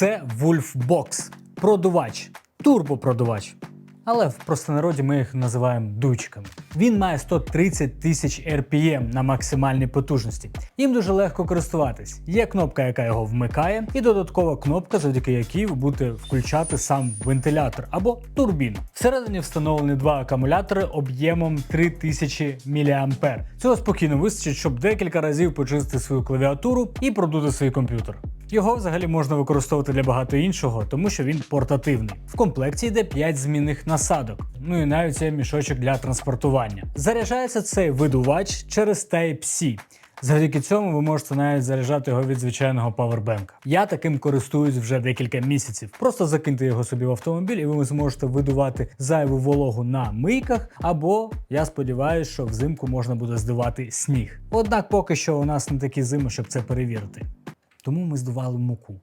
Це Wolfbox. Продувач, турбопродувач. Але в простонароді ми їх називаємо дучками. Він має 130 тисяч RPM на максимальній потужності. Їм дуже легко користуватись. Є кнопка, яка його вмикає, і додаткова кнопка, завдяки якій ви будете включати сам вентилятор або турбіну. Всередині встановлені два акумулятори об'ємом 3000 мА. Цього спокійно вистачить, щоб декілька разів почистити свою клавіатуру і продути свій комп'ютер. Його взагалі можна використовувати для багато іншого, тому що він портативний. В комплекті йде 5 змінних насадок, ну і навіть є мішочок для транспортування. Заряджається цей видувач через Type-C. Завдяки цьому ви можете навіть заряджати його від звичайного павербенка. Я таким користуюсь вже декілька місяців. Просто закиньте його собі в автомобіль, і ви зможете видувати зайву вологу на мийках, або я сподіваюся, що взимку можна буде здувати сніг. Однак поки що у нас не такі зими, щоб це перевірити. Тому ми здували муку.